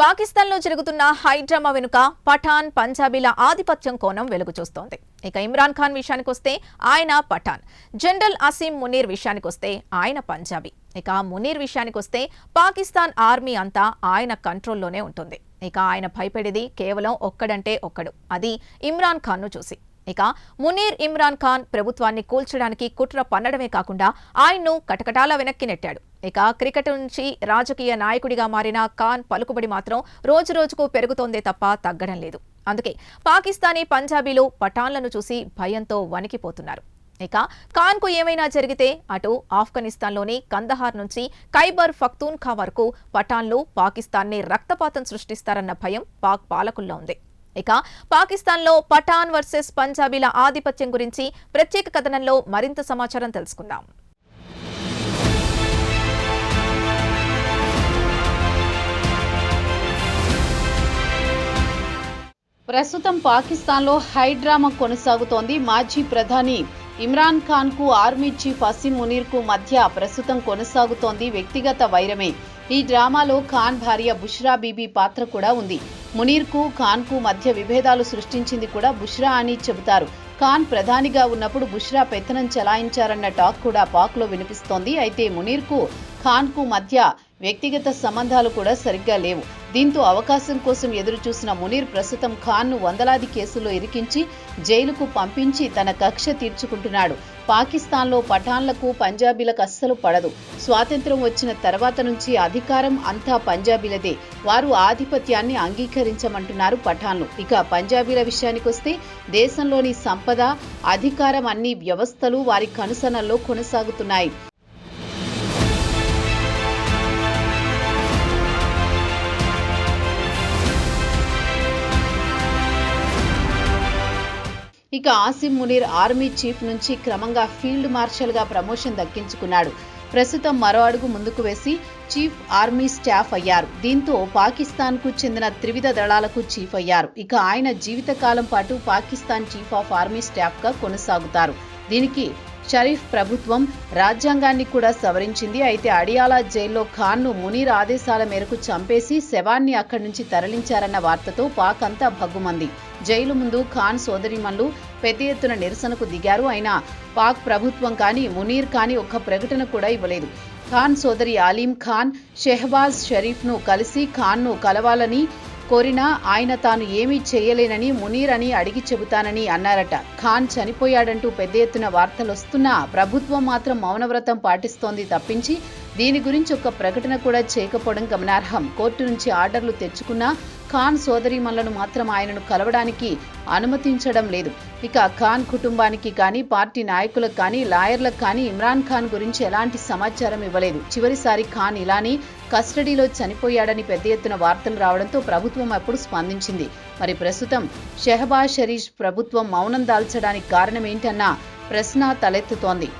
పాకిస్తాన్లో జరుగుతున్న హైడ్రామా వెనుక పఠాన్ పంజాబీల ఆధిపత్యం కోణం వెలుగు చూస్తోంది ఇక ఇమ్రాన్ ఖాన్ విషయానికొస్తే ఆయన పఠాన్. జనరల్ అసీం మునీర్ విషయానికొస్తే ఆయన పంజాబీ. ఇక మునీర్ విషయానికొస్తే పాకిస్తాన్ ఆర్మీ అంతా ఆయన కంట్రోల్లోనే ఉంటుంది. ఇక ఆయన భయపడేది కేవలం ఒక్కడంటే ఒక్కడు. అది ఇమ్రాన్ ఖాన్ను చూసి. ఇక మునీర్ ఇమ్రాన్ ఖాన్ ప్రభుత్వాన్ని కూల్చడానికి కుట్ర పన్నడమే కాకుండా ఆయన్ను కటకటాల వెనక్కి నెట్టాడు. ఇక క్రికెట్ నుంచి రాజకీయ నాయకుడిగా మారిన ఖాన్ పలుకుబడి మాత్రం రోజురోజుకు పెరుగుతోందే తప్ప తగ్గడం లేదు. అందుకే పాకిస్తానీ పంజాబీలు పఠాన్లను చూసి భయంతో వణికిపోతున్నారు. ఇక ఖాన్కు ఏమైనా జరిగితే అటు ఆఫ్ఘనిస్తాన్లోని కందహార్ నుంచి ఖైబర్ ఫక్తూన్ఖా వరకు పఠాన్లు పాకిస్తాన్ని రక్తపాతం సృష్టిస్తారన్న భయం పాక్ పాలకుల్లో ఉంది. ఇక పాకిస్తాన్లో పఠాన్ వర్సెస్ పంజాబీల ఆధిపత్యం గురించి ప్రత్యేక కథనంలో మరింత సమాచారం తెలుసుకుందాం. ప్రస్తుతం పాకిస్తాన్లో హైడ్రామా కొనసాగుతోంది. మాజీ ప్రధాని ఇమ్రాన్ ఖాన్కు ఆర్మీ చీఫ్ అసీం మునీర్కు మధ్య ప్రస్తుతం కొనసాగుతోంది వ్యక్తిగత వైరమే. ఈ డ్రామాలో ఖాన్ భార్య బుష్రా బీబీ పాత్ర కూడా ఉంది. మునీర్కు ఖాన్కు మధ్య విభేదాలు సృష్టించింది కూడా బుష్రా అని చెబుతారు. ఖాన్ ప్రధానిగా ఉన్నప్పుడు బుష్రా పెత్తనం చెలాయించారన్న టాక్ కూడా పాక్లో వినిపిస్తోంది. అయితే మునీర్కు ఖాన్కు మధ్య వ్యక్తిగత సంబంధాలు కూడా సరిగ్గా లేవు. దీంతో అవకాశం కోసం ఎదురుచూసిన మునీర్ ప్రస్తుతం ఖాన్ను వందలాది కేసుల్లో ఇరికించి జైలుకు పంపించి తన కక్ష తీర్చుకుంటున్నాడు. పాకిస్తాన్లో పఠాన్లకు పంజాబీలకు అస్సలు పడదు. స్వాతంత్రం వచ్చిన తర్వాత నుంచి అధికారం అంతా పంజాబీలదే. వారు ఆధిపత్యాన్ని అంగీకరించమంటున్నారు పఠాన్లు. ఇక పంజాబీల విషయానికొస్తే దేశంలోని సంపద అధికారం అన్ని వ్యవస్థలు వారి కనుసనల్లో కొనసాగుతున్నాయి. ఇక ఆసిమ్ మునీర్ ఆర్మీ చీఫ్ నుంచి క్రమంగా ఫీల్డ్ మార్షల్గా ప్రమోషన్ దక్కించుకున్నాడు. ప్రస్తుతం మరో అడుగు ముందుకు వేసి చీఫ్ ఆర్మీ స్టాఫ్ అయ్యారు. దీంతో పాకిస్తాన్కు చెందిన త్రివిధ దళాలకు చీఫ్ అయ్యారు. ఇక ఆయన జీవితకాలం పాటు పాకిస్తాన్ చీఫ్ ఆఫ్ ఆర్మీ స్టాఫ్గా కొనసాగుతారు. దీనికి షరీఫ్ ప్రభుత్వం రాజ్యాంగాన్ని కూడా సవరించింది. అయితే అడియాలా జైల్లో ఖాన్ను మునీర్ ఆదేశాల మేరకు చంపేసి శవాన్ని అక్కడి నుంచి తరలించారన్న వార్తతో పాక్ అంతా భగ్గుమంది. జైలు ముందు ఖాన్ సోదరిమన్లు పెద్ద ఎత్తున నిరసనకు దిగారు. అయినా పాక్ ప్రభుత్వం కానీ మునీర్ కానీ ఒక్క ప్రకటన కూడా ఇవ్వలేదు. ఖాన్ సోదరి ఆలీం ఖాన్ షెహబాజ్ షరీఫ్ను కలిసి ఖాన్ను కలవాలని కోరినా ఆయన తాను ఏమీ చేయలేనని మునీర్ అని అడిగి చెబుతానని అన్నారట. ఖాన్ చనిపోయాడంటూ పెద్ద ఎత్తున వార్తలొస్తున్నా ప్రభుత్వం మాత్రం మౌనవ్రతం పాటిస్తోంది తప్పించి దీని గురించి ఒక ప్రకటన కూడా చేయకపోవడం గమనార్హం. కోర్టు నుంచి ఆర్డర్లు తెచ్చుకున్నా ఖాన్ సోదరీమణులను మాత్రం ఆయనను కలవడానికి అనుమతించడం లేదు. ఇక ఖాన్ కుటుంబానికి కానీ పార్టీ నాయకులకు కానీ లాయర్లకు కానీ ఇమ్రాన్ ఖాన్ గురించి ఎలాంటి సమాచారం ఇవ్వలేదు. చివరిసారి ఖాన్ ఇలానే కస్టడీలో చనిపోయాడని పెద్ద ఎత్తున వార్తలు రావడంతో ప్రభుత్వం అప్పుడు స్పందించింది. మరి ప్రస్తుతం షెహబాజ్ షరీఫ్ ప్రభుత్వం మౌనం దాల్చడానికి కారణమేంటన్న ప్రశ్న తలెత్తుతోంది.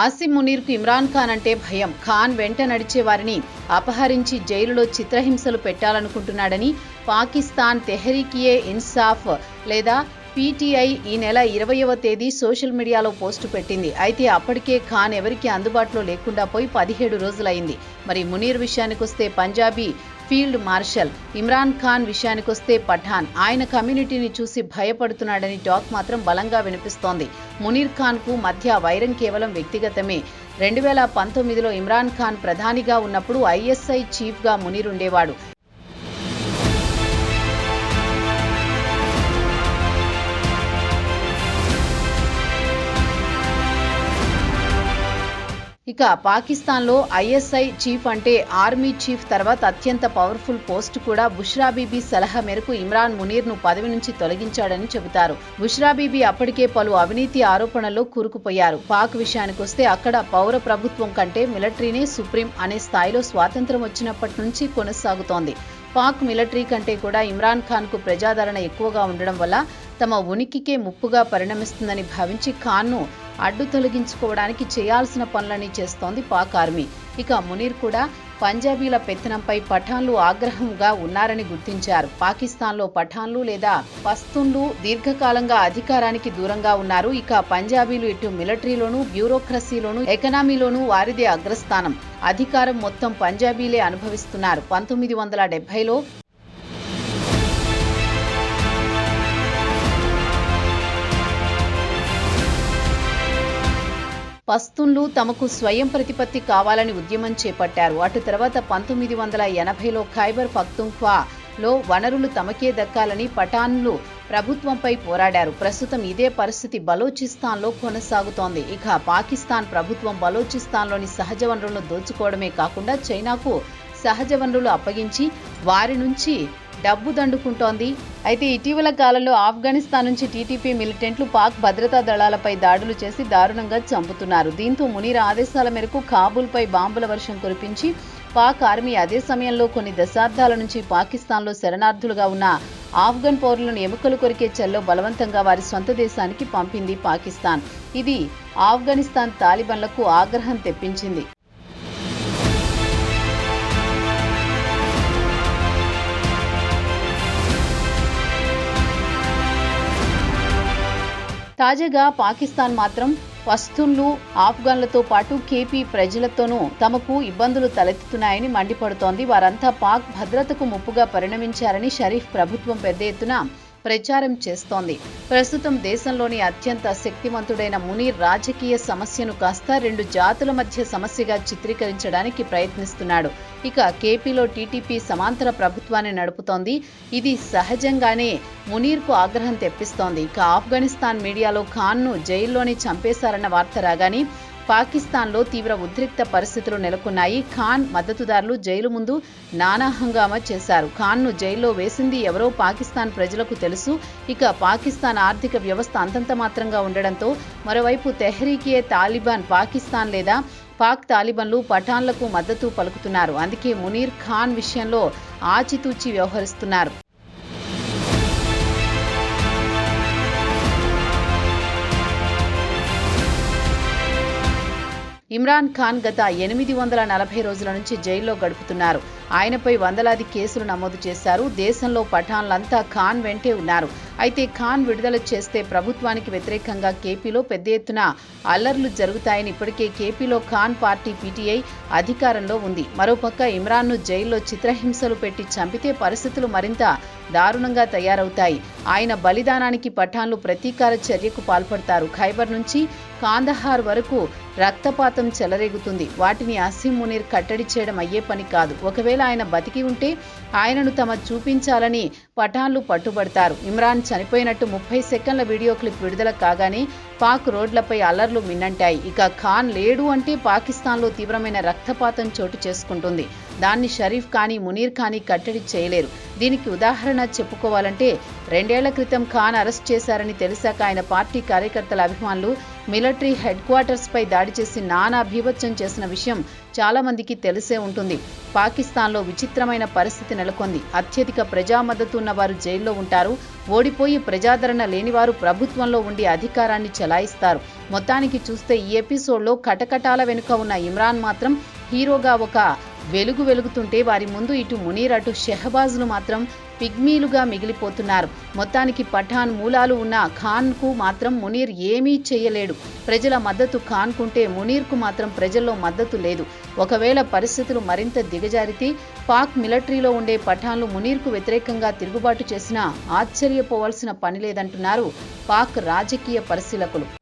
ఆసిమ్ మునీర్కు ఇమ్రాన్ ఖాన్ అంటే భయం. ఖాన్ వెంట నడిచే వారిని అపహరించి జైలులో చిత్రహింసలు పెట్టాలనుకుంటున్నాడని పాకిస్తాన్ తెహరీకియే ఇన్సాఫ్ లేదా పీటీఐ ఈ నెల ఇరవయవ తేదీ సోషల్ మీడియాలో పోస్టు పెట్టింది. అయితే అప్పటికే ఖాన్ ఎవరికీ అందుబాటులో లేకుండా పోయి పదిహేడు రోజులైంది. మరి మునీర్ విషయానికొస్తే పంజాబీ ఫీల్డ్ మార్షల్ ఇమ్రాన్ ఖాన్ విషయానికొస్తే పఠాన్. ఆయన కమ్యూనిటీని చూసి భయపడుతున్నాడని టాక్ మాత్రం బలంగా వినిపిస్తోంది. మునీర్ ఖాన్కు మధ్య వైరం కేవలం వ్యక్తిగతమే. రెండు వేల పంతొమ్మిదిలో ఇమ్రాన్ ఖాన్ ప్రధానిగా ఉన్నప్పుడు ఐఎస్ఐ చీఫ్గా మునీర్ ఉండేవాడు. ఇక పాకిస్తాన్లో ఐఎస్ఐ చీఫ్ అంటే ఆర్మీ చీఫ్ తర్వాత అత్యంత పవర్ఫుల్ పోస్ట్ కూడా బుష్రాబీబీ సలహా మేరకు ఇమ్రాన్ మునీర్ను పదవి నుంచి తొలగించాడని చెబుతారు. బుష్రాబీబీ అప్పటికే పలు అవినీతి ఆరోపణల్లో కూరుకుపోయారు. పాక్ విషయానికొస్తే అక్కడ పౌర ప్రభుత్వం కంటే మిలిటరీనే సుప్రీం అనే స్థాయిలో స్వాతంత్రం వచ్చినప్పటి నుంచి కొనసాగుతోంది. పాక్ మిలిటరీ కంటే కూడా ఇమ్రాన్ ఖాన్కు ప్రజాదరణ ఎక్కువగా ఉండడం వల్ల తమ ఉనికికే ముప్పుగా పరిణమిస్తుందని భావించి ఖాన్ను అడ్డు తొలగించుకోవడానికి చేయాల్సిన పనులని చేస్తోంది పాక్ ఆర్మీ ఇక మునీర్ కూడా పంజాబీల పెత్తనంపై పఠాన్లు ఆగ్రహంగా ఉన్నారని గుర్తించారు. పాకిస్తాన్లో పఠాన్లు లేదా పస్తున్లు దీర్ఘకాలంగా అధికారానికి దూరంగా ఉన్నారు. ఇక పంజాబీలు ఇటు మిలిటరీలోనూ బ్యూరోక్రసీలోనూ ఎకనామీలోనూ వారిదే అగ్రస్థానం. అధికారం మొత్తం పంజాబీలే అనుభవిస్తున్నారు. పంతొమ్మిది వందల డెబ్బైలో పస్తున్లు తమకు స్వయం ప్రతిపత్తి కావాలని ఉద్యమం చేపట్టారు. అటు తర్వాత పంతొమ్మిది వందల ఎనభైలో ఖైబర్ పఖ్తుంఖ్వా లో వనరులు తమకే దక్కాలని పఠాన్లు ప్రభుత్వంపై పోరాడారు. ప్రస్తుతం ఇదే పరిస్థితి బలోచిస్తాన్లో కొనసాగుతోంది. ఇక పాకిస్తాన్ ప్రభుత్వం బలోచిస్తాన్లోని సహజ వనరులను దోచుకోవడమే కాకుండా చైనాకు సహజ వనరులు అప్పగించి వారి నుంచి డబ్బు దండుకుంటోంది. అయితే ఇటీవల కాలంలో ఆఫ్ఘనిస్తాన్ నుంచి టీటీపీ మిలిటెంట్లు పాక్ భద్రతా దళాలపై దాడులు చేసి దారుణంగా చంపుతున్నారు. దీంతో మునీర్ ఆదేశాల మేరకు కాబూల్పై బాంబుల వర్షం కురిపించి పాక్ ఆర్మీ అదే సమయంలో కొన్ని దశాబ్దాల నుంచి పాకిస్తాన్లో శరణార్థులుగా ఉన్న ఆఫ్ఘన్ పౌరులను ఎముకలు కొరికే చెల్లో బలవంతంగా వారి సొంత దేశానికి పంపింది పాకిస్తాన్. ఇది ఆఫ్ఘనిస్తాన్ తాలిబన్లకు ఆగ్రహం తెప్పించింది. తాజాగా పాకిస్తాన్ మాత్రం పస్తున్లు ఆఫ్ఘన్లతో పాటు కేపీ ప్రజలతోనూ తమకు ఇబ్బందులు తలెత్తుతున్నాయని మండిపడుతోంది. వారంతా పాక్ భద్రతకు ముప్పుగా పరిణమించారని షరీఫ్ ప్రభుత్వం పెద్ద ఎత్తున ప్రచారం చేస్తోంది. ప్రస్తుతం దేశంలోని అత్యంత శక్తివంతుడైన మునీర్ రాజకీయ సమస్యను కాస్త రెండు జాతుల మధ్య సమస్యగా చిత్రీకరించడానికి ప్రయత్నిస్తున్నాడు. ఇక కేపీలో టీటీపీ సమాంతర ప్రభుత్వాన్ని నడుపుతోంది. ఇది సహజంగానే మునీర్కు ఆగ్రహం తెప్పిస్తోంది. ఇక ఆఫ్ఘనిస్తాన్ మీడియాలో ఖాన్ను జైల్లోనే చంపేశారన్న వార్త రాగానే పాకిస్తాన్లో తీవ్ర ఉద్రిక్త పరిస్థితులు నెలకొన్నాయి. ఖాన్ మద్దతుదారులు జైలు ముందు నానా హంగామా చేశారు. ఖాన్ను జైల్లో వేసింది ఎవరో పాకిస్తాన్ ప్రజలకు తెలుసు. ఇక పాకిస్తాన్ ఆర్థిక వ్యవస్థ అంతంత మాత్రంగా ఉండడంతో మరోవైపు తెహ్రీకే తాలిబాన్ పాకిస్తాన్ లేదా పాక్ తాలిబన్లు పఠాన్లకు మద్దతు పలుకుతున్నారు. అందుకే మునీర్ ఖాన్ విషయంలో ఆచితూచి వ్యవహరిస్తున్నారు. ఇమ్రాన్ ఖాన్ గత ఎనిమిది వందల నలభై రోజుల నుంచి జైల్లో గడుపుతున్నారు. ఆయనపై వందలాది కేసులు నమోదు చేశారు. దేశంలో పఠాన్లంతా ఖాన్ వెంటే ఉన్నారు. అయితే ఖాన్ విడుదల చేస్తే ప్రభుత్వానికి వ్యతిరేకంగా కేపీలో పెద్ద ఎత్తున అల్లర్లు జరుగుతాయని ఇప్పటికే కేపీలో ఖాన్ పార్టీ పీటీఐ అధికారంలో ఉంది. మరోపక్క ఇమ్రాన్ను జైల్లో చిత్రహింసలు పెట్టి చంపితే పరిస్థితులు మరింత దారుణంగా తయారవుతాయి. ఆయన బలిదానానికి పఠాన్లు ప్రతీకార చర్యకు పాల్పడతారు. ఖైబర్ నుంచి కాందహార్ వరకు రక్తపాతం చెలరేగుతుంది. వాటిని అసీం మునీర్ కట్టడి చేయడం అయ్యే పని కాదు. ఒకవేళ ఆయన బతికి ఉంటే ఆయనను తమ చూపించాలని పఠాన్లు పట్టుబడతారు. ఇమ్రాన్ చనిపోయినట్టు ముప్పై సెకండ్ల వీడియో క్లిప్ విడుదల కాగానే పాక్ రోడ్లపై అల్లర్లు మిన్నంటాయి. ఇక ఖాన్ లేడు అంటే పాకిస్తాన్లో తీవ్రమైన రక్తపాతం చోటు చేసుకుంటుంది. దాన్ని షరీఫ్ కానీ మునీర్ కానీ కట్టడి చేయలేరు. దీనికి ఉదాహరణ చెప్పుకోవాలంటే రెండేళ్ళ క్రితం ఖాన్ అరెస్ట్ చేశారని తెలిసాక ఆయన పార్టీ కార్యకర్తల అభిమానులు మిలిటరీ హెడ్ క్వార్టర్స్ పై దాడి చేసి నానా భీభత్సం చేసిన విషయం చాలా మందికి తెలిసే ఉంటుంది. పాకిస్తాన్లో విచిత్రమైన పరిస్థితి నెలకొంది. అత్యధిక ప్రజా మద్దతు ఉన్నవారు జైల్లో ఉంటారు. ఓడిపోయి ప్రజాదరణ లేనివారు ప్రభుత్వంలో ఉండి అధికారాన్ని చెలాయిస్తారు. మొత్తానికి చూస్తే ఈ ఎపిసోడ్లో కటకటాల వెనుక ఉన్న ఇమ్రాన్ మాత్రం హీరోగా ఒక వెలుగు వెలుగుతుంటే వారి ముందు ఇటు మునీర్ అటు షెహబాజ్లు మాత్రం పిగ్మీలుగా మిగిలిపోతున్నారు. మొత్తానికి పఠాన్ మూలాలు ఉన్న ఖాన్కు మాత్రం మునీర్ ఏమీ చేయలేడు. ప్రజల మద్దతు ఖాన్కుంటే మునీర్కు మాత్రం ప్రజల్లో మద్దతు లేదు. ఒకవేళ పరిస్థితులు మరింత దిగజారితే పాక్ మిలిటరీలో ఉండే పఠాన్లు మునీర్కు వ్యతిరేకంగా తిరుగుబాటు చేసినా ఆశ్చర్యపోవాల్సిన పని లేదంటున్నారు పాక్ రాజకీయ పరిశీలకులు.